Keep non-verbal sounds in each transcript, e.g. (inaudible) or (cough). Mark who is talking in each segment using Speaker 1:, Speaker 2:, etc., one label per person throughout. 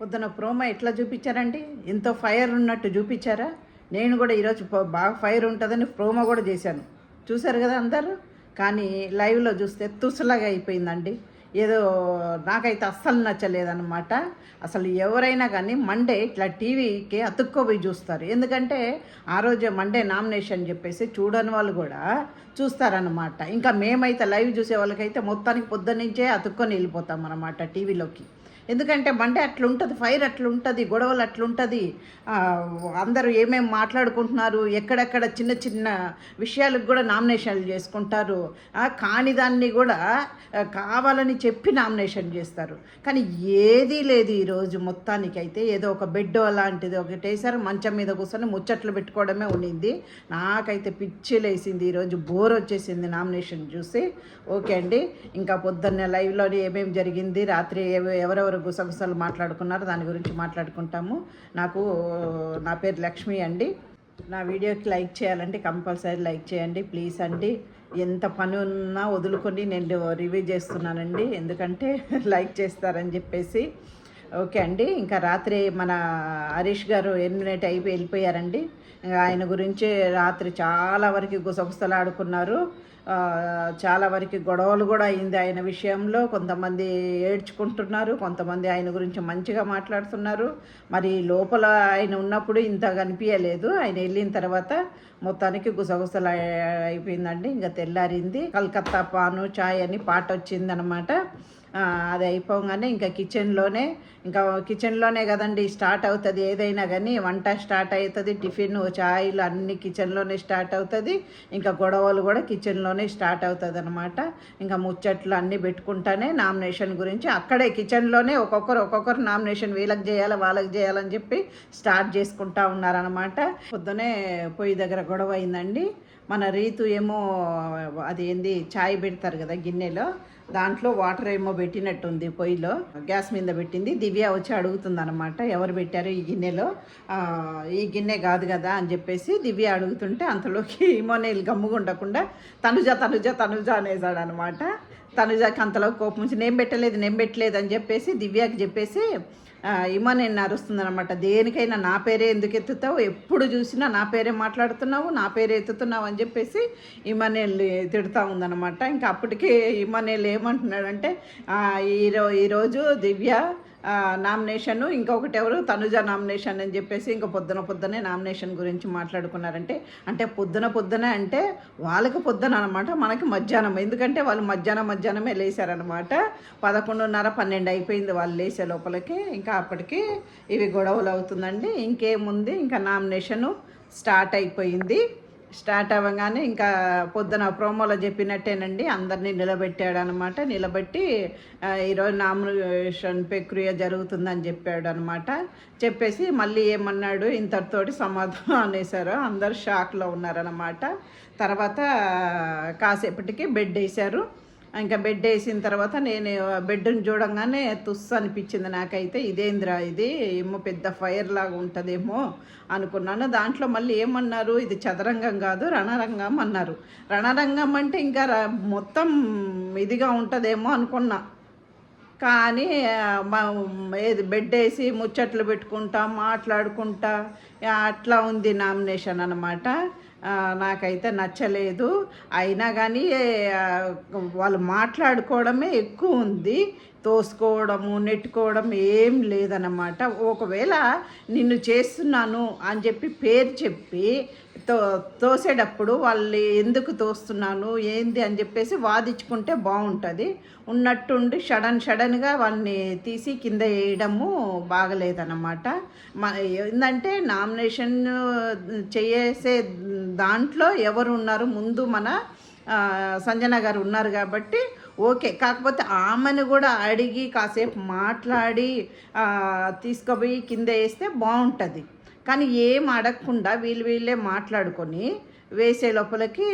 Speaker 1: పొద్దున ప్రోమో ఎట్లా చూపించారండి? ఎంతో ఫైర్ ఉన్నట్టు చూపించారా? నేను కూడా ఈరోజు బాగా ఫైర్ ఉంటుందని ప్రోమో కూడా చేశాను. చూశారు కదా అందరూ? కానీ లైవ్లో చూస్తే తుసలాగా అయిపోయిందండి. ఏదో నాకైతే అస్సలు నచ్చలేదన్నమాట. అసలు ఎవరైనా కానీ మండే ఇట్లా టీవీకి అతుక్కోపోయి చూస్తారు. ఎందుకంటే ఆ రోజు మండే నామినేషన్ చెప్పేసి చూడని వాళ్ళు కూడా చూస్తారనమాట ఇంకా మేమైతే లైవ్ చూసే వాళ్ళకైతే మొత్తానికి పొద్దున్నుంచే అతుక్కొని వెళ్ళిపోతాం అనమాట టీవీలోకి ఎందుకంటే మండే అట్లుంటుంది ఫైర్ అట్లుంటుంది గొడవలు అట్లుంటుంది. అందరూ ఏమేమి మాట్లాడుకుంటున్నారు ఎక్కడెక్కడ చిన్న చిన్న విషయాలకు కూడా నామినేషన్లు చేసుకుంటారు. కాని దాన్ని కూడా కావాలని చెప్పి నామినేషన్ చేస్తారు. కానీ ఏదీ లేదు ఈరోజు మొత్తానికైతే. ఏదో ఒక బెడ్ అలాంటిది ఒకటి వేసారు మంచం మీద కూర్చొని ముచ్చట్లు పెట్టుకోవడమే ఉండింది. నాకైతే పిచ్చి లేసింది ఈరోజు బోర్ వచ్చేసింది నామినేషన్ చూసి. ఓకే అండి. ఇంకా పొద్దున్నే లైవ్లో ఏమేమి జరిగింది రాత్రి ఎవరెవరు గుసగుసలు మాట్లాడుకున్నారు దాని గురించి మాట్లాడుకుంటాము. నాకు నా పేరు లక్ష్మి అండి. నా వీడియోకి లైక్ చేయాలంటే కంపల్సరీ లైక్ చేయండి ప్లీజ్ అండి. ఎంత పని ఉన్నా వదులుకొని నేను రివ్యూ చేస్తున్నానండి. ఎందుకంటే (laughs) లైక్ చేస్తారని చెప్పేసి. ఓకే అండి ఇంకా రాత్రి మన హరీష్ గారు ఎలిమినేట్ అయిపోయి వెళ్ళిపోయారండి. ఆయన గురించి రాత్రి చాలా వరకు గుసగుసలాడుకున్నారు చాలా వరకు గొడవలు కూడా అయింది ఆయన విషయంలో. కొంతమంది ఏడ్చుకుంటున్నారు కొంతమంది ఆయన గురించి మంచిగా మాట్లాడుతున్నారు. మరి లోపల ఆయన ఉన్నప్పుడు ఇంత కనిపించలేదు ఆయన వెళ్ళిన తర్వాత మొత్తానికి గుసగుసలు అయిపోయిందండి. ఇంకా తెల్లారింది. కలకత్తా పాను చాయ్ అని పాట వచ్చిందనమాట అది అయిపోగానే ఇంకా కిచెన్లోనే ఇంకా కిచెన్లోనే కదండి స్టార్ట్ అవుతుంది. ఏదైనా కానీ వంట స్టార్ట్ అవుతుంది టిఫిన్ చాయ్లు అన్ని కిచెన్లోనే స్టార్ట్ అవుతుంది. ఇంకా గొడవలు కూడా కిచెన్లోనే స్టార్ట్ అవుతుంది అనమాట ఇంకా ముచ్చట్లు అన్నీ పెట్టుకుంటానే నామినేషన్ గురించి అక్కడే కిచెన్లోనే ఒక్కొక్కరు ఒక్కొక్కరు నామినేషన్ వీళ్ళకి చేయాలి వాళ్ళకి చేయాలని చెప్పి స్టార్ట్ చేసుకుంటా ఉన్నారనమాట పొద్దునే పొయ్యి దగ్గర గొడవ అయిందండి. మన రీతు ఏమో అది ఏంది చాయ్ పెడతారు కదా గిన్నెలో. దాంట్లో వాటర్ ఏమో పెట్టినట్టుంది పొయ్యిలో. గ్యాస్ మీద పెట్టింది. దివ్య వచ్చి అడుగుతుంది అనమాట ఎవరు పెట్టారు ఈ గిన్నెలో? ఈ గిన్నె కాదు కదా అని చెప్పేసి దివ్య అడుగుతుంటే అంతలోకి ఇమోనేలు గమ్ముగుండకుండా తనుజ తనుజ తనుజ అనేసాడు అనమాట తనుజకి అంతలో కోపం నుంచి నేను పెట్టలేదు నేను పెట్టలేదు అని చెప్పేసి దివ్యకి చెప్పేసి ఇమ్మ నేను నరుస్తుందనమాట దేనికైనా నా పేరే ఎందుకు ఎత్తుతావు? ఎప్పుడు చూసినా నా పేరే మాట్లాడుతున్నావు నా పేరే ఎత్తుతున్నావు అని చెప్పేసి ఇమ్మనేళ్ళు తిడుతూ ఉందనమాట ఇంకా అప్పటికి ఇమ్మనేళ్ళు ఏమంటున్నాడంటే ఈరో ఈరోజు దివ్య నామినేషన్ ఇంకొకటి ఎవరు తనుజ నామినేషన్ అని చెప్పేసి ఇంకా పొద్దున పొద్దునే నామినేషన్ గురించి మాట్లాడుకున్నారంటే అంటే పొద్దున పొద్దున అంటే వాళ్ళకి పొద్దున అనమాట మనకి మధ్యాహ్నం. ఎందుకంటే వాళ్ళు మధ్యాహ్నం మధ్యాహ్నమే లేచారనమాట పదకొండున్నర పన్నెండు అయిపోయింది వాళ్ళు లేచే లోపలికి. ఇంకా అప్పటికి ఇవి గొడవలు అవుతుందండి. ఇంకేముంది? ఇంకా నామినేషను స్టార్ట్ అయిపోయింది. స్టార్ట్ అవ్వగానే ఇంకా పొద్దున ప్రోమోలో చెప్పినట్టేనండి అందరినీ నిలబెట్టాడు అనమాట నిలబెట్టి ఈరోజు నామినేషన్ ప్రక్రియ జరుగుతుందని చెప్పాడు అనమాట చెప్పేసి మళ్ళీ ఏమన్నాడు ఇంతటితోటి సమాధానం అనేసారు అందరు షాక్లో ఉన్నారనమాట. తర్వాత కాసేపటికి బెడ్ వేశారు. ఇంకా బెడ్ వేసిన తర్వాత నేను బెడ్ని చూడంగానే తుస్సు అనిపించింది నాకైతే. ఇదేంద్రా ఇది? ఏమో పెద్ద ఫైర్ లాగా ఉంటుందేమో అనుకున్నాను. దాంట్లో మళ్ళీ ఏమన్నారు? ఇది చదరంగం కాదు రణరంగం అన్నారు. రణరంగం అంటే ఇంకా ర- మొత్తం ఇదిగా ఉంటుందేమో అనుకున్నా. కానీ ఏది బెడ్ వేసి ముచ్చట్లు పెట్టుకుంటా మాట్లాడుకుంటా అట్లా ఉంది నామినేషన్ అనమాట నాకైతే నచ్చలేదు. అయినా కానీ వాళ్ళు మాట్లాడుకోవడమే ఎక్కువ ఉంది. తోసుకోవడము నెట్టుకోవడం ఏం లేదన్నమాట. ఒకవేళ నిన్ను చేస్తున్నాను అని చెప్పి పేరు చెప్పి తో తోసేటప్పుడు వాళ్ళు ఎందుకు తోస్తున్నాను ఏంది అని చెప్పేసి వాదించుకుంటే బాగుంటుంది ఉన్నట్టుండి షడన్ షడన్గా వాళ్ళని తీసి కింద వేయడము బాగలేదన్నమాట. మన ఏంటంటే నామినేషన్ చేసే దాంట్లో ఎవరు ఉన్నారు ముందు మన సంజన గారు ఉన్నారు కాబట్టి ఓకే. కాకపోతే ఆమెను కూడా అడిగి కాసేపు మాట్లాడి తీసుకుపోయి కింద వేస్తే బాగుంటుంది కానీ ఏం అడగకుండా వీళ్ళు వీళ్ళే మాట్లాడుకొని వేసే లోపలికి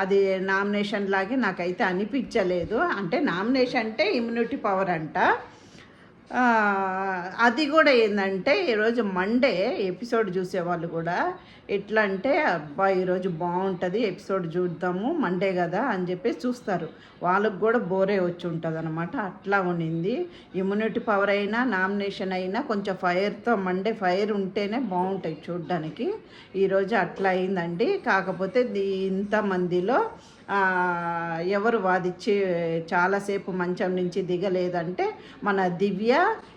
Speaker 1: అది నామినేషన్ లాగే నాకైతే అనిపించలేదు. అంటే నామినేషన్ అంటే ఇమ్యూనిటీ పవర్ అంట. అది కూడా ఏంటంటే ఈరోజు మండే ఎపిసోడ్ చూసేవాళ్ళు కూడా ఎట్లా అంటే అబ్బా ఈరోజు బాగుంటుంది ఎపిసోడ్ చూద్దాము మండే కదా అని చెప్పేసి చూస్తారు. వాళ్ళకు కూడా బోరే వచ్చి ఉంటుంది అనమాట అట్లా ఉండింది ఇమ్యూనిటీ పవర్ అయినా నామినేషన్ అయినా కొంచెం ఫైర్తో మండే ఫైర్ ఉంటేనే బాగుంటాయి చూడ్డానికి. ఈరోజు అట్లా అయిందండి. కాకపోతే దీ- ఇంతమందిలో ఎవరు వాదిచ్చి చాలాసేపు మంచం నుంచి దిగలేదంటే మన దివ్య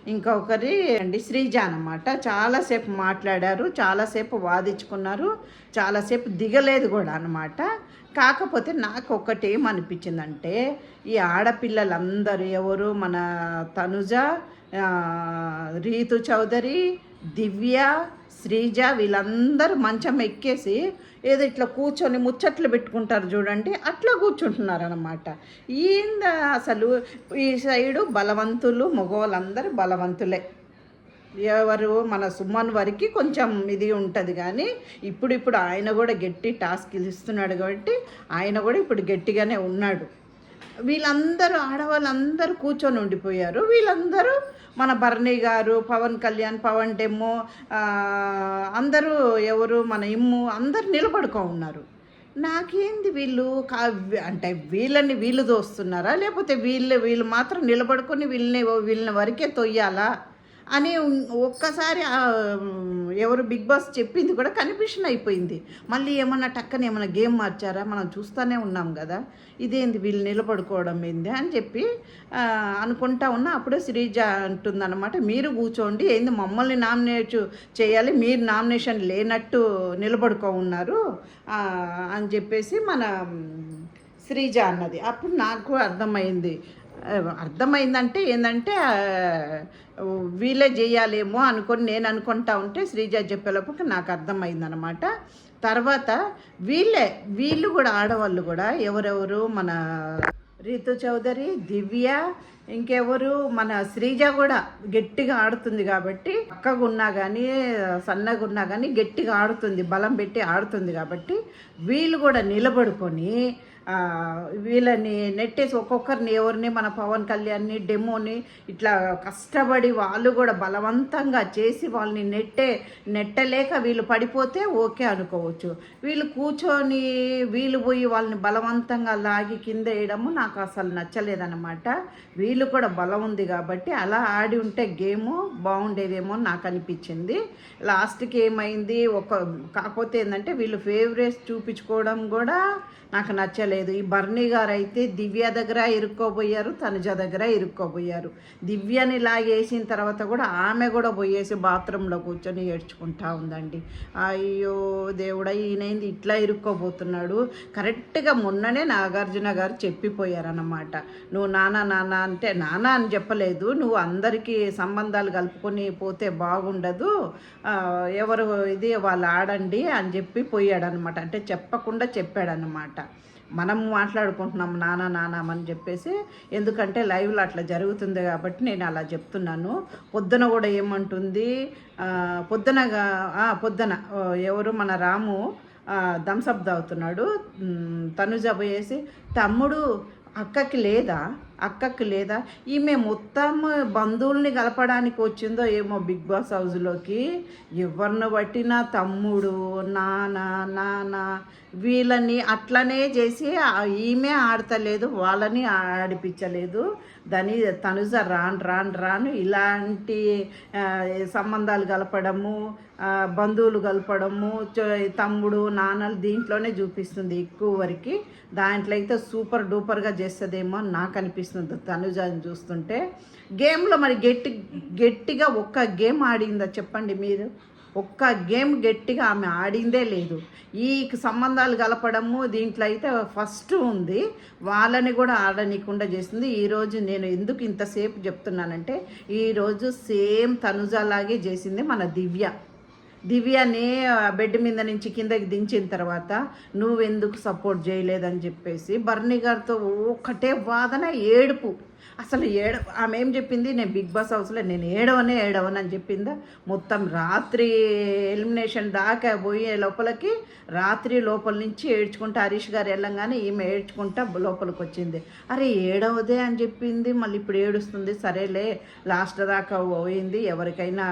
Speaker 1: ఇంకొకరి అండి శ్రీజ అనమాట చాలాసేపు మాట్లాడారు చాలాసేపు వాదించుకున్నారు చాలాసేపు దిగలేదు కూడా అనమాట కాకపోతే నాకు ఒకటి ఏమనిపించిందంటే ఈ ఆడపిల్లలందరూ ఎవరు? మన తనుజ రీతు చౌదరి దివ్య శ్రీజ వీళ్ళందరూ మంచం ఎక్కేసి ఏదో ఇట్లా కూర్చొని ముచ్చట్లు పెట్టుకుంటారు చూడండి. అట్లా కూర్చుంటున్నారు అనమాట అసలు ఈ సైడు బలవంతులు మగవాళ్ళందరూ బలవంతులే. ఎవరు మన సుమన్ వరకు కొంచెం ఇది ఉంటుంది కానీ ఇప్పుడు ఇప్పుడు ఆయన కూడా గట్టి టాస్క్ ఇస్తున్నాడు కాబట్టి ఆయన కూడా ఇప్పుడు గట్టిగానే ఉన్నాడు. వీళ్ళందరూ ఆడవాళ్ళందరూ కూర్చొని ఉండిపోయారు. వీళ్ళందరూ మన భరణి గారు పవన్ కళ్యాణ్ పవన్ డెమ్ము అందరూ ఎవరు మన ఇమ్ము అందరు నిలబడుకో ఉన్నారు. నాకేంది వీళ్ళు కా అంటే వీళ్ళని వీళ్ళు దోస్తున్నారా? లేకపోతే వీళ్ళు వీళ్ళు మాత్రం నిలబడుకొని వీళ్ళని వీళ్ళని వరకే తొయ్యాలా? అని ఒక్కసారి ఎవరు బిగ్ బాస్ చెప్పింది కూడా కన్ఫ్యూషన్ అయిపోయింది. మళ్ళీ ఏమన్నా టక్కన ఏమన్నా గేమ్ మార్చారా? మనం చూస్తూనే ఉన్నాం కదా. ఇదేంది వీళ్ళు నిలబడుకోవడం ఏంది అని చెప్పి అనుకుంటా ఉన్నా. అప్పుడే శ్రీజ అంటుందన్నమాట మీరు కూర్చోండి. ఏంది మమ్మల్ని నామినేట్ చేయాలి. మీరు నామినేషన్ లేనట్టు నిలబడుకో ఉన్నారు. అని చెప్పేసి మన శ్రీజ అన్నది. అప్పుడు నాకు అర్థమైంది. అర్థమైందంటే ఏంటంటే వీళ్ళే చేయాలేమో అనుకొని నేను అనుకుంటా ఉంటే శ్రీజ చెప్పేలోపు నాకు అర్థమైందనమాట తర్వాత వీళ్ళే వీళ్ళు కూడా ఆడవాళ్ళు కూడా ఎవరెవరు? మన రీతు చౌదరి దివ్య ఇంకెవరు? మన శ్రీజ కూడా గట్టిగా ఆడుతుంది కాబట్టి పక్కగా ఉన్నా కానీ సన్నగా ఉన్నా కానీ గట్టిగా ఆడుతుంది బలం పెట్టి ఆడుతుంది కాబట్టి వీళ్ళు కూడా నిలబడుకొని వీళ్ళని నెట్టేసి ఒక్కొక్కరిని ఎవరిని మన పవన్ కళ్యాణ్ని డెమోని ఇట్లా కష్టపడి వాళ్ళు కూడా బలవంతంగా చేసి వాళ్ళని నెట్టే నెట్టలేక వీళ్ళు పడిపోతే ఓకే అనుకోవచ్చు. వీళ్ళు కూర్చొని వీళ్ళు పోయి వాళ్ళని బలవంతంగా లాగి కింద వేయడము నాకు అసలు నచ్చలేదన్నమాట. వీళ్ళు కూడా బలం ఉంది కాబట్టి అలా ఆడి ఉంటే గేము బాగుండేదేమో అని నాకు అనిపించింది. లాస్ట్కి ఏమైంది? ఒక కాకపోతే ఏంటంటే వీళ్ళు ఫేవరెట్స్ చూపించుకోవడం కూడా నాకు నచ్చలేదు. ఈ బర్నీ గారు అయితే దివ్య దగ్గర ఇరుక్కోబోయారు తనుజ దగ్గర ఇరుక్కోబోయారు. దివ్యని లాగేసిన తర్వాత కూడా ఆమె కూడా పోయేసి బాత్రూంలో కూర్చొని ఏడ్చుకుంటా ఉందండి. అయ్యో దేవుడా ఈయనైంది ఇట్లా ఇరుక్కోబోతున్నాడు? కరెక్ట్గా మొన్ననే నాగార్జున గారు చెప్పిపోయారన్నమాట. నువ్వు నానా నాన్న అంటే నాన్న అని చెప్పలేదు. నువ్వు అందరికీ సంబంధాలు కలుపుకొని పోతే బాగుండదు. ఎవరు ఇది వాళ్ళు ఆడండి అని చెప్పి పోయాడనమాట అంటే చెప్పకుండా చెప్పాడనమాట మనం మాట్లాడుకుంటున్నాం నానా నానామని చెప్పేసి ఎందుకంటే లైవ్లో అట్లా జరుగుతుంది కాబట్టి నేను అలా చెప్తున్నాను. పొద్దున కూడా ఏమంటుంది పొద్దునగా పొద్దున ఎవరు మన రాము థమ్సప్ తాగుతున్నాడు. తనుజ పోయేసి తమ్ముడు అక్కకి లేదా? అక్కకు లేదా ఈమె మొత్తం బంధువుల్ని కలపడానికి వచ్చిందో ఏమో బిగ్ బాస్ హౌస్లోకి. ఎవరిని బట్టినా తమ్ముడు నాన్న నాన్న వీళ్ళని అట్లనే చేసి ఈమె ఆడతలేదు వాళ్ళని ఆడిపించలేదు. దాని తనుజ రాను రాను రాను ఇలాంటి సంబంధాలు కలపడము బంధువులు కలపడము తమ్ముడు నాన్నలు దీంట్లోనే చూపిస్తుంది ఎక్కువ వరకు. దాంట్లో అయితే సూపర్ డూపర్గా చేస్తుందేమో అని నాకు అనిపిస్తుంది తనుజాని చూస్తుంటే. గేమ్లో మరి గట్టి గట్టిగా ఒక్క గేమ్ ఆడిందా చెప్పండి మీరు? ఒక్క గేమ్ గట్టిగా ఆమె ఆడిందే లేదు. ఈ సంబంధాలు కలపడము దీంట్లో అయితే ఫస్ట్ ఉంది. వాళ్ళని కూడా ఆడనీయకుండా చేస్తుంది ఈరోజు నేను ఎందుకు ఇంతసేపు చెప్తున్నానంటే ఈరోజు సేమ్ తనుజాలాగే చేసింది మన దివ్య. దివ్యనే బెడ్ మీద నుంచి కిందకి దించిన తర్వాత నువ్వెందుకు సపోర్ట్ చేయలేదని చెప్పేసి బర్నీ గారితో ఒకటే వాదన ఏడుపు. అసలు ఏడ ఆమె ఏం చెప్పింది? నేను బిగ్ బాస్ హౌస్లో నేను ఏడవనే ఏడవని అని చెప్పిందా? మొత్తం రాత్రి ఎలిమినేషన్ దాకా పోయే లోపలికి రాత్రి లోపల నుంచి ఏడ్చుకుంటా హరీష్ గారు వెళ్ళంగానే ఈమె ఏడ్చుకుంటా లోపలికి వచ్చింది. అరే ఏడవదే అని చెప్పింది. మళ్ళీ ఇప్పుడు ఏడుస్తుంది. సరేలే లాస్ట్ దాకా పోయింది. ఎవరికైనా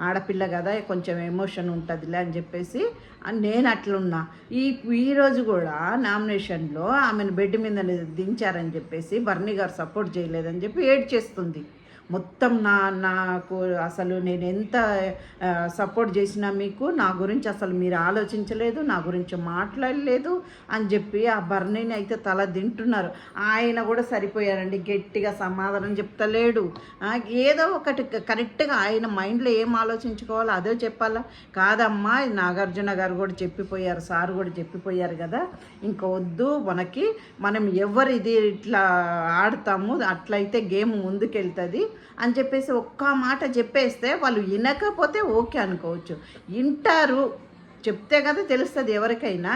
Speaker 1: ఆడపిల్ల కదా కొంచెం ఎమోషన్ ఉంటుందిలే అని చెప్పేసి నేను అట్లున్నా. ఈ ఈరోజు కూడా నామినేషన్లో ఆమెను బెడ్ మీద దించారని చెప్పేసి బర్నీ గారు సపోర్ట్ చేయలేదని చెప్పి ఏడ్ చేస్తుంది మొత్తం నా నాకు అసలు నేను ఎంత సపోర్ట్ చేసినా మీకు నా గురించి అసలు మీరు ఆలోచించలేదు నా గురించి మాట్లాడలేదు అని చెప్పి ఆ బర్నీని అయితే తల తింటున్నారు ఆయన కూడా సరిపోయారండి గట్టిగా సమాధానం చెప్తలేడు. ఏదో ఒకటి కరెక్ట్గా ఆయన మైండ్లో ఏం ఆలోచించుకోవాలో అదే చెప్పాలా? కాదమ్మా నాగార్జున గారు కూడా చెప్పిపోయారు సార్ కూడా చెప్పిపోయారు కదా. ఇంకా వద్దు మనకి మనం ఎవరు ఇది ఇట్లా ఆడతాము అట్లయితే గేమ్ ముందుకెళ్తుంది. అని చెప్పేసి ఒక్క మాట చెప్పేస్తే వాళ్ళు వినకపోతే ఓకే అనుకోవచ్చు. వింటారు. చెప్తే కదా తెలుస్తుంది ఎవరికైనా.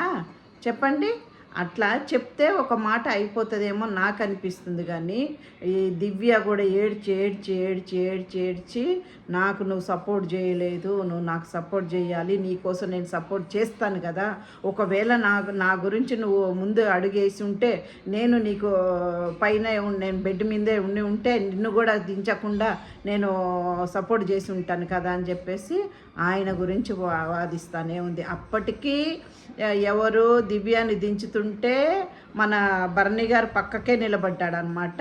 Speaker 1: చెప్పండి. అట్లా చెప్తే ఒక మాట అయిపోతుందేమో నాకు అనిపిస్తుంది కానీ ఈ దివ్య కూడా ఏడ్చి ఏడ్చి ఏడ్చి ఏడ్చి ఏడ్చి నాకు నువ్వు సపోర్ట్ చేయలేదు నువ్వు నాకు సపోర్ట్ చేయాలి నీకోసం నేను సపోర్ట్ చేస్తాను కదా. ఒకవేళ నాకు నా గురించి నువ్వు ముందు అడుగేసి ఉంటే నేను నీకు పైన నేను బెడ్ మీదే ఉండి ఉంటే నిన్ను కూడా దించకుండా నేను సపోర్ట్ చేసి ఉంటాను కదా అని చెప్పేసి ఆయన గురించి వా- వాదిస్తానే ఉంది. అప్పటికీ ఎవరు దివ్యాన్ని దించుతుంటే మన భరణి గారు పక్కకే నిలబడ్డాడు అనమాట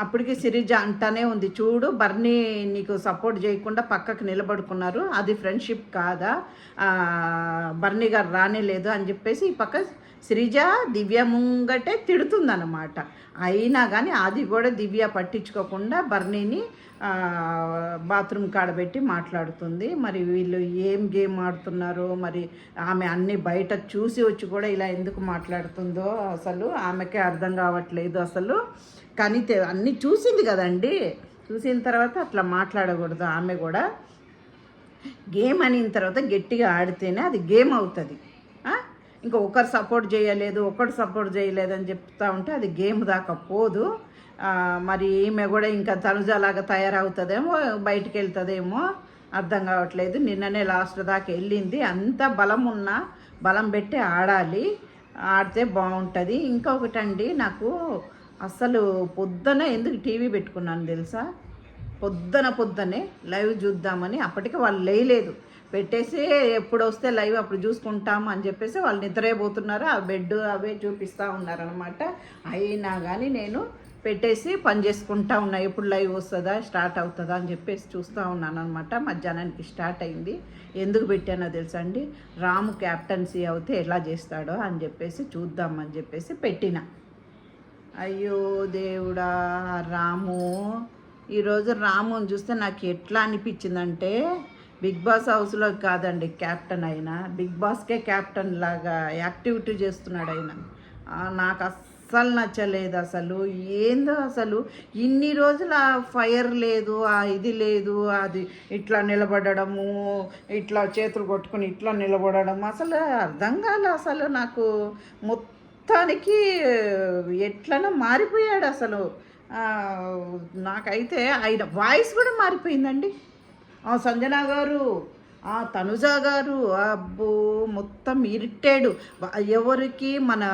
Speaker 1: అప్పటికి సిరిజ అంటానే ఉంది. చూడు బర్నీ నీకు సపోర్ట్ చేయకుండా పక్కకు నిలబడుకున్నారు. అది ఫ్రెండ్షిప్ కాదా? బర్ణి బర్నీ గారు రానే లేదు అని చెప్పేసి ఈ పక్క శ్రీజ దివ్య ముంగటే తిడుతుందన్నమాట. అయినా కానీ అది కూడా దివ్య పట్టించుకోకుండా బర్నీని బాత్రూమ్ కాడబెట్టి మాట్లాడుతుంది. మరి వీళ్ళు ఏం గేమ్ ఆడుతున్నారో మరి ఆమె అన్ని బయట చూసి వచ్చి కూడా ఇలా ఎందుకు మాట్లాడుతుందో అసలు ఆమెకే అర్థం కావట్లేదు అసలు. కానీ అన్నీ చూసింది కదండి. చూసిన తర్వాత అట్లా మాట్లాడకూడదు. ఆమె కూడా గేమ్ అనిన తర్వాత గట్టిగా ఆడితేనే అది గేమ్ అవుతుంది. ఇంకా ఒకరు సపోర్ట్ చేయలేదు ఒకరు సపోర్ట్ చేయలేదు అని చెప్తా ఉంటే అది గేమ్ దాకా పోదు. మరి ఈమె కూడా ఇంకా తనుజలాగా తయారవుతుందేమో బయటికి వెళ్తుందేమో అర్థం కావట్లేదు. నిన్ననే లాస్ట్ దాకా వెళ్ళింది. అంత బలం ఉన్నా బలం పెట్టి ఆడాలి. ఆడితే బాగుంటుంది. ఇంకొకటండి నాకు అసలు పొద్దున ఎందుకు టీవీ పెట్టుకున్నాను తెలుసా? పొద్దున పొద్దునే లైవ్ చూద్దామని అప్పటికి వాళ్ళు లేయలేదు. పెట్టేసి ఎప్పుడు వస్తే లైవ్ అప్పుడు చూసుకుంటాము అని చెప్పేసి వాళ్ళు నిద్రైపోతున్నారు ఆ బెడ్ అవే చూపిస్తూ ఉన్నారనమాట అయినా కానీ నేను పెట్టేసి పని చేసుకుంటా ఉన్నా. ఎప్పుడు లైవ్ వస్తుందా స్టార్ట్ అవుతుందా అని చెప్పేసి చూస్తూ ఉన్నాను అనమాట మధ్యాహ్నానికి స్టార్ట్ అయింది. ఎందుకు పెట్టానో తెలుసా అండి? రాము క్యాప్టెన్సీ అవుతే ఎలా చేస్తాడో అని చెప్పేసి చూద్దామని చెప్పేసి పెట్టిన. అయ్యో దేవుడా రాము. ఈరోజు రాముని చూస్తే నాకు ఎట్లా అనిపించిందంటే బిగ్ బాస్ హౌస్లో కాదండి క్యాప్టెన్ అయినా. బిగ్ బాస్కే క్యాప్టెన్ లాగా యాక్టివిటీ చేస్తున్నాడు ఆయన. నాకు అస్సలు నచ్చలేదు అసలు. ఏందో అసలు ఇన్ని రోజులు ఆ ఫైర్ లేదు ఆ ఇది లేదు అది ఇట్లా నిలబడము ఇట్లా చేతులు కొట్టుకుని ఇట్లా నిలబడడం అసలు అర్థం కాలే అసలు నాకు మొత్తానికి ఎట్లనో మారిపోయాడు అసలు. నాకైతే ఆయన వాయిస్ కూడా మారిపోయిందండి. సంజనా సంజన గారు ఆ తనుజ గారు అబ్బో మొత్తం ఇరిటేడు. ఎవరికి మన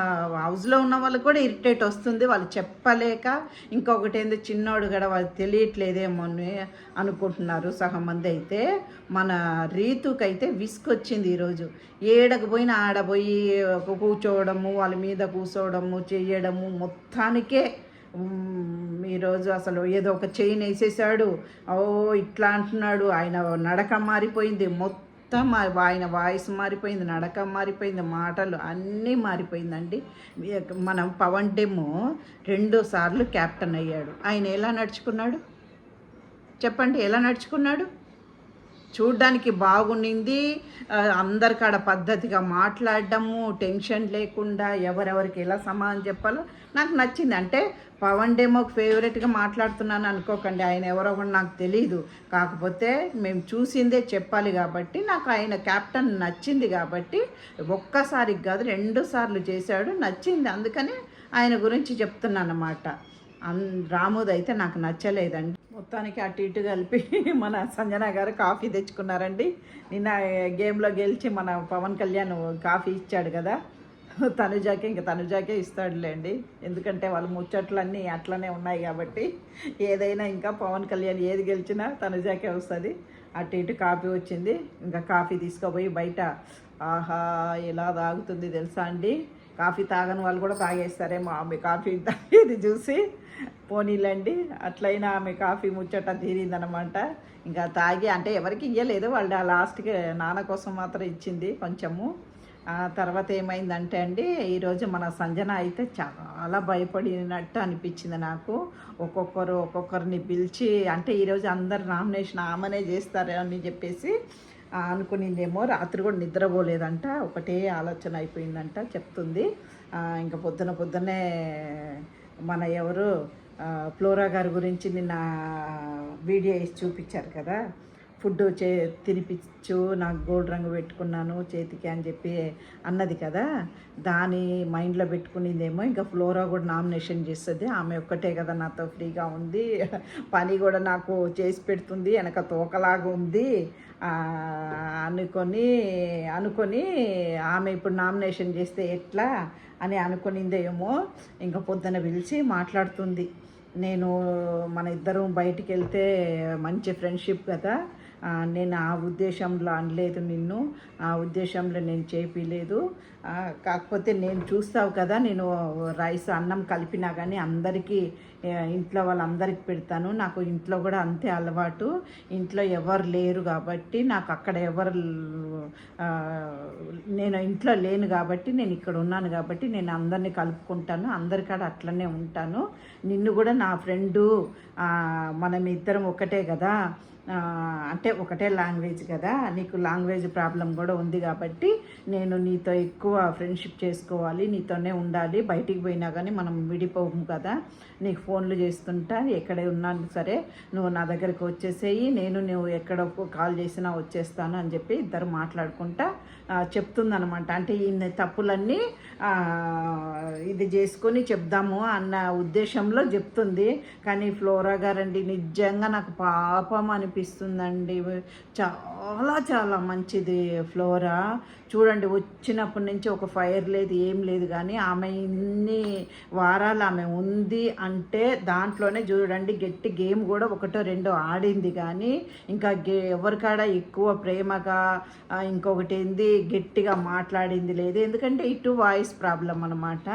Speaker 1: హౌస్లో ఉన్న వాళ్ళకి కూడా ఇరిటేట్ వస్తుంది. వాళ్ళు చెప్పలేక ఇంకొకటి ఏందో చిన్నోడు కూడా వాళ్ళు తెలియట్లేదేమో అని అనుకుంటున్నారు సగం మంది అయితే. మన రీతుకైతే విసుకొచ్చింది ఈరోజు. ఏడకు పోయిన ఆడపోయి కూర్చోవడము వాళ్ళ మీద కూర్చోవడము చేయడము మొత్తానికే. ఈరోజు అసలు ఏదో ఒక చైన్ వేసేసాడు. ఓ ఇట్లా అంటున్నాడు. ఆయన నడక మారిపోయింది. మొత్తం ఆయన వాయిస్ మారిపోయింది నడక మారిపోయింది మాటలు అన్నీ మారిపోయిందండి. మనం పవన్ డెమో రెండు సార్లు క్యాప్టెన్ అయ్యాడు. ఆయన ఎలా నడుచుకున్నాడు? చెప్పండి ఎలా నడుచుకున్నాడు? చూడ్డానికి బాగుండింది. అందరికాడ పద్ధతిగా మాట్లాడడము టెన్షన్ లేకుండా ఎవరెవరికి ఎలా సమాధానం చెప్పాలో నాకు నచ్చింది. అంటే పవన్ డేమోకి ఫేవరెట్గా మాట్లాడుతున్నాను అనుకోకండి ఆయన ఎవరో కూడా నాకు తెలియదు కాకపోతే మేము చూసిందే చెప్పాలి కాబట్టి నాకు ఆయన క్యాప్టెన్ నచ్చింది కాబట్టి ఒక్కసారికి కాదు రెండు సార్లు చేశాడు నచ్చింది. అందుకని ఆయన గురించి చెప్తున్నాను అన్నమాట రాముది అయితే నాకు నచ్చలేదండి. మొత్తానికి అటు ఇటు కలిపి (laughs) మన సంజన గారు కాఫీ తెచ్చుకున్నారండి. నిన్న గేమ్లో గెలిచి మన పవన్ కళ్యాణ్ కాఫీ ఇచ్చాడు కదా. తనుజాకే ఇంకా తనుజాకే ఇస్తాడులేండి. ఎందుకంటే వాళ్ళ ముచ్చట్లన్నీ అట్లనే ఉన్నాయి కాబట్టి. ఏదైనా ఇంకా పవన్ కళ్యాణ్ ఏది గెలిచినా తనుజాకే వస్తుంది. అటు ఇటు కాఫీ వచ్చింది. ఇంకా కాఫీ తీసుకుపోయి బయట ఆహా ఎలా తాగుతుంది తెలుసా అండి? కాఫీ తాగని వాళ్ళు కూడా తాగేస్తారేమో ఆమె కాఫీ తాగేది చూసి పోనీలండి అట్లయినా ఆమె కాఫీ ముచ్చట తీరిందనమాట. ఇంకా తాగి అంటే ఎవరికి ఇయ్యలేదు వాళ్ళు లాస్ట్కి నాన్న కోసం మాత్రం ఇచ్చింది కొంచెము. ఆ తర్వాత ఏమైందంటే అండి ఈరోజు మన సంజన అయితే చాలా భయపడినట్టు అనిపించింది నాకు. ఒక్కొక్కరు ఒక్కొక్కరిని పిలిచి అంటే ఈరోజు అందరు నామినేషన్ ఆమెనే చేస్తారు అని చెప్పేసి అనుకునిందేమో రాత్రి కూడా నిద్రపోలేదంట. ఒకటే ఆలోచన అయిపోయిందంట చెప్తుంది. ఇంకా పొద్దున పొద్దునే మన ఎవరు ఫ్లోరా గారి గురించి నిన్న వీడియో వేసి చూపించారు కదా. ఫుడ్ చే తినిపించు నాకు గోల్డ్ రంగు పెట్టుకున్నాను చేతికి అని చెప్పి అన్నది కదా. దాని మైండ్లో పెట్టుకునేదేమో ఇంకా ఫ్లోరా కూడా నామినేషన్ చేస్తుంది. ఆమె ఒక్కటే కదా నాతో ఫ్రీగా ఉంది. పని కూడా నాకు చేసి పెడుతుంది. వెనక తోకలాగా ఉంది. అనుకొని అనుకొని ఆమె ఇప్పుడు నామినేషన్ చేస్తే ఎట్లా అని అనుకునిందేమో ఇంకా పొద్దున పిలిచి మాట్లాడుతుంది. నేను మన ఇద్దరం బయటికి వెళ్తే మంచి ఫ్రెండ్షిప్ కదా. నేను ఆ ఉద్దేశంలో అనలేదు నిన్ను ఆ ఉద్దేశంలో నేను చేపిలేదు. కాకపోతే నేను చూస్తావు కదా నేను రైస్ అన్నం కలిపినా కానీ అందరికీ ఇంట్లో వాళ్ళందరికి పెడతాను. నాకు ఇంట్లో కూడా అంతే అలవాటు. ఇంట్లో ఎవరు లేరు కాబట్టి నాకు అక్కడ ఎవరు నేను ఇంట్లో లేను కాబట్టి నేను ఇక్కడ ఉన్నాను కాబట్టి నేను అందరినీ కలుపుకుంటాను. అందరికాడ అట్లనే ఉంటాను. నిన్ను కూడా నా ఫ్రెండు మనం ఇద్దరం ఒకటే కదా. అంటే ఒకటే లాంగ్వేజ్ కదా నీకు లాంగ్వేజ్ ప్రాబ్లం కూడా ఉంది కాబట్టి నేను నీతో ఎక్కువ ఫ్రెండ్షిప్ చేసుకోవాలి నీతోనే ఉండాలి బయటికి పోయినా కానీ మనం విడిపోము కదా. నీకు ఫోన్లు చేస్తుంటా ఎక్కడ ఉన్నాను సరే నువ్వు నా దగ్గరికి వచ్చేసేయి నేను నువ్వు ఎక్కడ కాల్ చేసినా వచ్చేస్తాను అని చెప్పి ఇద్దరు మాట్లాడుకుంటా చెప్తుందనమాట అంటే ఈ తప్పులన్నీ ఇది చేసుకొని చెప్దాము అన్న ఉద్దేశంలో చెప్తుంది. కానీ ఫ్లోరా గారండి నిజంగా నాకు పాపం అనిపిస్తుందండి. చాలా చాలా మంచిది ఫ్లోరా. చూడండి వచ్చినప్పటి నుంచి ఒక ఫైర్ లేదు ఏం లేదు కానీ ఆమె ఇన్ని వారాలు ఆమె ఉంది అంటే దాంట్లోనే చూడండి గట్టి గేమ్ కూడా ఒకటో రెండో ఆడింది కానీ ఇంకా గే ఎవరికాడ ఎక్కువ ప్రేమగా ఇంకొకటి ఏంది గట్టిగా మాట్లాడింది లేదు. ఎందుకంటే ఇటు వాయిస్ ప్రాబ్లం అనమాట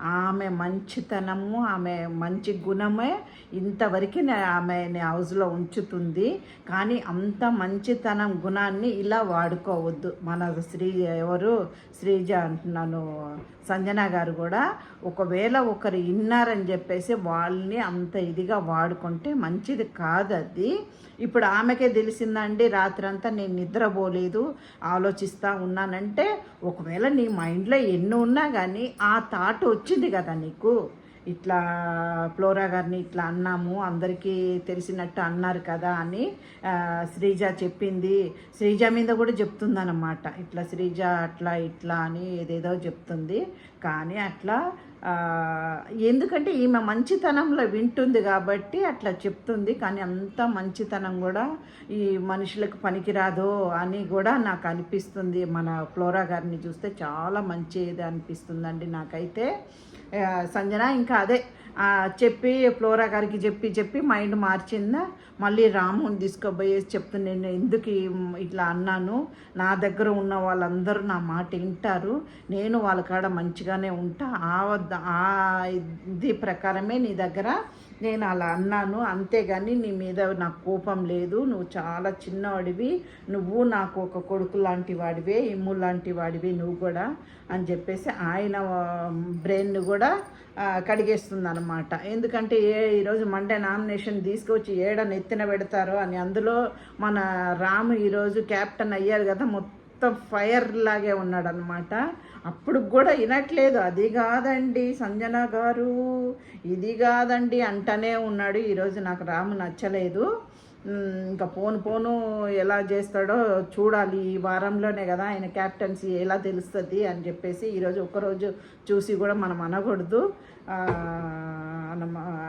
Speaker 1: ఆమె మంచితనము ఆమె మంచి గుణమే ఇంతవరకు ఆమె హౌస్లో ఉంచుతుంది. కానీ అంత మంచితనం గుణాన్ని ఇలా వాడుకోవద్దు. మన శ్రీ ఎవరు? శ్రీజ అంటున్నాను. సంజన గారు కూడా ఒకవేళ ఒకరు ఇన్నారని చెప్పేసి వాళ్ళని అంత ఇదిగా వాడుకుంటే మంచిది కాదు అది ఇప్పుడు ఆమెకే తెలిసిందండి రాత్రంతా నేను నిద్రపోలేదు ఆలోచిస్తూ ఉన్నానంటే ఒకవేళ నీ మైండ్లో ఎన్ని ఉన్నా కానీ ఆ థాట్ వచ్చింది కదా నీకు? ఇట్లా ఫ్లోరా గారిని ఇట్లా అన్నాము అందరికీ తెలిసినట్టు అన్నారు కదా అని శ్రీజ చెప్పింది. శ్రీజ మీద కూడా చెప్తుందన్నమాట. ఇట్లా శ్రీజ అట్లా ఇట్లా అని ఏదేదో చెప్తుంది. కానీ అట్లా ఎందుకంటే ఈమె మంచితనంలో వింటుంది కాబట్టి అట్లా చెప్తుంది కానీ అంత మంచితనం కూడా ఈ మనుషులకు పనికిరాదో అని కూడా నాకు అనిపిస్తుంది. మన ఫ్లోరా గారిని చూస్తే చాలా మంచిది అనిపిస్తుందండి నాకైతే. సంజన ఇంకా అదే చెప్పి ఫ్లోరా గారికి చెప్పి చెప్పి మైండ్ మార్చిందా? మళ్ళీ రాముని తీసుకోబోయేసి చెప్తూ నేను ఎందుకు ఇట్లా అన్నాను? నా దగ్గర ఉన్న వాళ్ళందరూ నా మాట వింటారు. నేను వాళ్ళ కాడ మంచిగానే ఉంటా. ఆ వద్ద- ఆ ఇది ప్రకారమే నీ దగ్గర నేను అలా అన్నాను. అంతేగాని నీ మీద నాకు కోపం లేదు. నువ్వు చాలా చిన్నవాడివి. నువ్వు నాకు ఒక కొడుకు లాంటి వాడివే ఇమ్ము లాంటి వాడివి నువ్వు కూడా అని చెప్పేసి ఆయన బ్రెయిన్ కూడా కడిగేస్తుంది అనమాట ఎందుకంటే ఏ ఈరోజు మండే నామినేషన్ తీసుకొచ్చి ఏడ నెత్తిన పెడతారో అని అందులో మన రాము ఈరోజు క్యాప్టెన్ అయ్యారు కదా మొత్తం ఫైర్ లాగే ఉన్నాడు అనమాట అప్పుడు కూడా వినట్లేదు అది కాదండి సంజన గారు ఇది కాదండి అంటనే ఉన్నాడు. ఈరోజు నాకు రాము నచ్చలేదు. ఇంకా పోను పోను ఎలా చేస్తాడో చూడాలి. ఈ వారంలోనే కదా ఆయన క్యాప్టెన్సీ ఎలా తెలుస్తుంది అని చెప్పేసి ఈరోజు ఒక్కరోజు చూసి కూడా మనం అనకూడదు.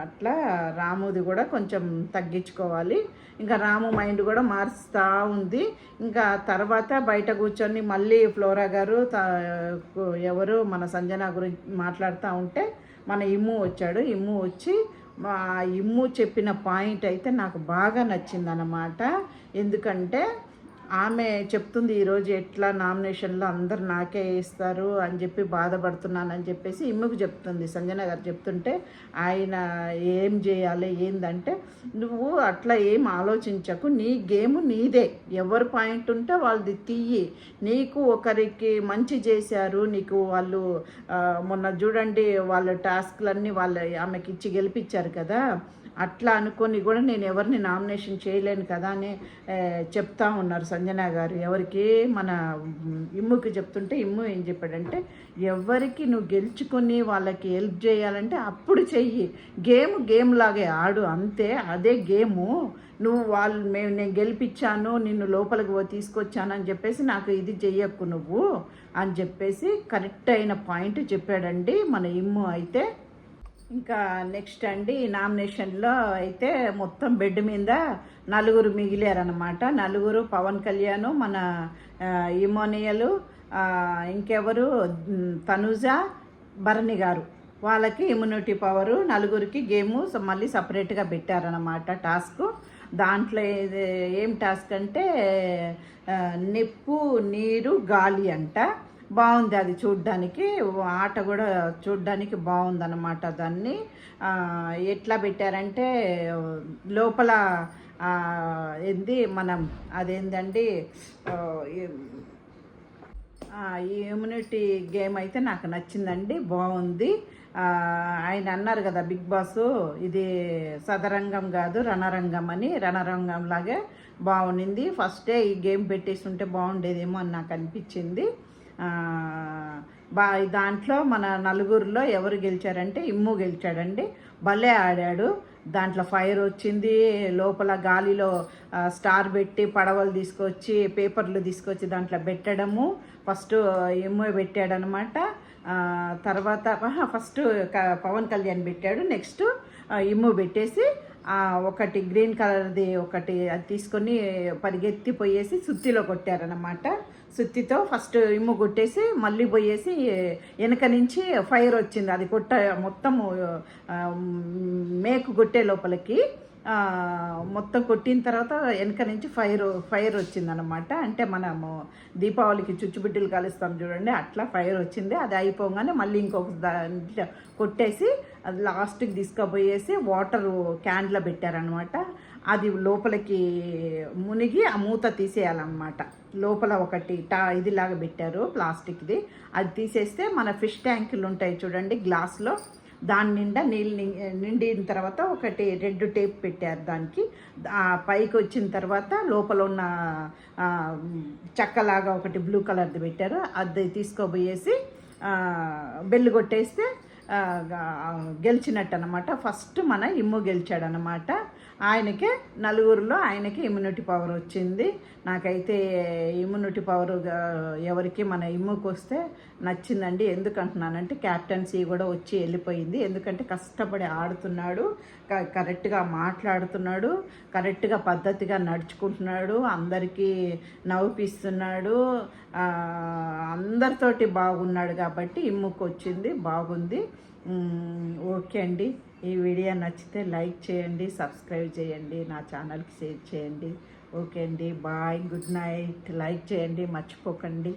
Speaker 1: అట్లా రాముది కూడా కొంచెం తగ్గించుకోవాలి. ఇంకా రాము మైండ్ కూడా మారుస్తూ ఉంది. ఇంకా తర్వాత బయట కూర్చొని మళ్ళీ ఫ్లోరా గారు ఎవరు మన సంజన గురించి మాట్లాడుతూ ఉంటే మన ఇమ్ము వచ్చాడు. ఇమ్ము వచ్చి ఇమ్ము చెప్పిన పాయింట్ అయితే నాకు బాగా నచ్చిందన్నమాట. ఎందుకంటే ఆమె చెప్తుంది ఈరోజు ఎట్లా నామినేషన్లో అందరు నాకే వేస్తారు అని చెప్పి బాధపడుతున్నానని చెప్పేసి ఇమ్మకు చెప్తుంది. సంజన గారు చెప్తుంటే ఆయన ఏం చేయాలి ఏందంటే నువ్వు అట్లా ఏం ఆలోచించకు నీ గేమ్ నీదే. ఎవరు పాయింట్ ఉంటే వాళ్ళది తీయి. నీకు ఒకరికి మంచి చేశారు నీకు వాళ్ళు మొన్న చూడండి వాళ్ళ టాస్క్లన్నీ వాళ్ళ ఆమెకి ఇచ్చి గెలిపించారు కదా. అట్లా అనుకొని కూడా నేను ఎవరిని నామినేషన్ చేయలేను కదా అని చెప్తా ఉన్నారు సంజన గారు. ఎవరికి మన ఇమ్ముకి చెప్తుంటే ఇమ్ము ఏం చెప్పాడంటే ఎవరికి నువ్వు గెలుచుకొని వాళ్ళకి హెల్ప్ చేయాలంటే అప్పుడు చెయ్యి. గేమ్ గేమ్ లాగే ఆడు అంతే. అదే గేము. నువ్వు వాళ్ళు మేము నేను గెలిపించాను నిన్ను లోపలికి తీసుకొచ్చాను అని చెప్పేసి నాకు ఇది చెయ్యకు నువ్వు అని చెప్పేసి కరెక్ట్ అయిన పాయింట్ చెప్పాడండి మన ఇమ్ము అయితే. ఇంకా నెక్స్ట్ అండి నామినేషన్లో అయితే మొత్తం బెడ్ మీద నలుగురు మిగిలారనమాట నలుగురు పవన్ కళ్యాణ్ మన ఇమోనియలు ఇంకెవరు? ఉమ్, తనుజ భరణి గారు. వాళ్ళకి ఇమ్యూనిటీ పవరు నలుగురికి గేము మళ్ళీ సపరేట్గా పెట్టారనమాట టాస్క్. దాంట్లో ఏం టాస్క్ అంటే నిప్పు నీరు గాలి అంట. బాగుంది అది చూడ్డానికి. ఆట కూడా చూడ్డానికి బాగుందన్నమాట దాన్ని. ఎట్లా పెట్టారంటే లోపల ఏంది మనం అదేందండి ఈ- ఇమ్యూనిటీ గేమ్ అయితే నాకు నచ్చిందండి బాగుంది. ఆయన అన్నారు కదా బిగ్ బాస్ ఇది సదరంగం కాదు రణరంగం అని రణరంగం లాగే బాగుండింది. ఫస్టే ఈ గేమ్ పెట్టేసి ఉంటే బాగుండేదేమో అని నాకు అనిపించింది. బా దాంట్లో మన నలుగురిలో ఎవరు గెలిచారంటే ఇమ్ము గెలిచాడండి. భలే ఆడాడు. దాంట్లో ఫైర్ వచ్చింది. లోపల గాలిలో స్టార్ పెట్టి పడవలు తీసుకొచ్చి పేపర్లు తీసుకొచ్చి దాంట్లో పెట్టడము. ఫస్ట్ ఇమ్ము పెట్టాడనమాట. తర్వాత ఫస్ట్ క- పవన్ కళ్యాణ్ పెట్టాడు. నెక్స్ట్ ఇమ్ము పెట్టేసి ఒకటి గ్రీన్ కలర్ది ఒకటి అది తీసుకొని పరిగెత్తిపోయేసి సుత్తిలో కొట్టారనమాట. సుత్తితో ఫస్ట్ ఇమ్ము కొట్టేసి మళ్ళీ పోయేసి వెనక నుంచి ఫైర్ వచ్చింది. అది కొట్ట మొత్తము మేకు కొట్టే లోపలికి మొత్తం కొట్టిన తర్వాత వెనక నుంచి ఫైర్ ఫైర్ వచ్చిందనమాట అంటే మనము దీపావళికి చుచ్చుబిడ్డలు కలుస్తాం చూడండి అట్లా ఫైర్ వచ్చింది. అది అయిపోగానే మళ్ళీ ఇంకొక దాంట్లో కొట్టేసి అది లాస్ట్కి తీసుకుపోయేసి వాటర్ క్యాన్లో పెట్టారనమాట అది లోపలికి మునిగి ఆ మూత తీసేయాలన్నమాట. లోపల ఒకటి టా ఇదిలాగా పెట్టారు ప్లాస్టిక్ది. అది తీసేస్తే మన ఫిష్ ట్యాంకులు ఉంటాయి చూడండి గ్లాస్లో. దాని నిండా నీళ్ళు నిండిన తర్వాత ఒకటి రెడ్ టేప్ పెట్టారు దానికి. పైకి వచ్చిన తర్వాత లోపల ఉన్న చెక్కలాగా ఒకటి బ్లూ కలర్ది పెట్టారు. అది తీసుకోబోయేసి బెల్లు కొట్టేస్తే గెలిచినట్టు అనమాట ఫస్ట్ మన ఇమ్ము గెలిచాడనమాట ఆయనకే నలుగురిలో ఆయనకి ఇమ్యూనిటీ పవర్ వచ్చింది. నాకైతే ఇమ్యూనిటీ పవర్ ఎవరికి మన ఇమ్ముకి వస్తే నచ్చిందండి. ఎందుకంటున్నానంటే క్యాప్టెన్సీ కూడా వచ్చి వెళ్ళిపోయింది. ఎందుకంటే కష్టపడి ఆడుతున్నాడు కరెక్ట్గా మాట్లాడుతున్నాడు కరెక్ట్గా పద్ధతిగా నడుచుకుంటున్నాడు అందరికీ నవ్విపిస్తున్నాడు. అందరితోటి బాగున్నాడు కాబట్టి ఇమ్ముకు వచ్చింది బాగుంది ఓకే అండి. ఈ వీడియో నచ్చితే లైక్ చేయండి సబ్స్క్రైబ్ చేయండి నా ఛానల్కి షేర్ చేయండి. ఓకే అండి బాయ్ గుడ్ నైట్. లైక్ చేయండి మర్చిపోకండి.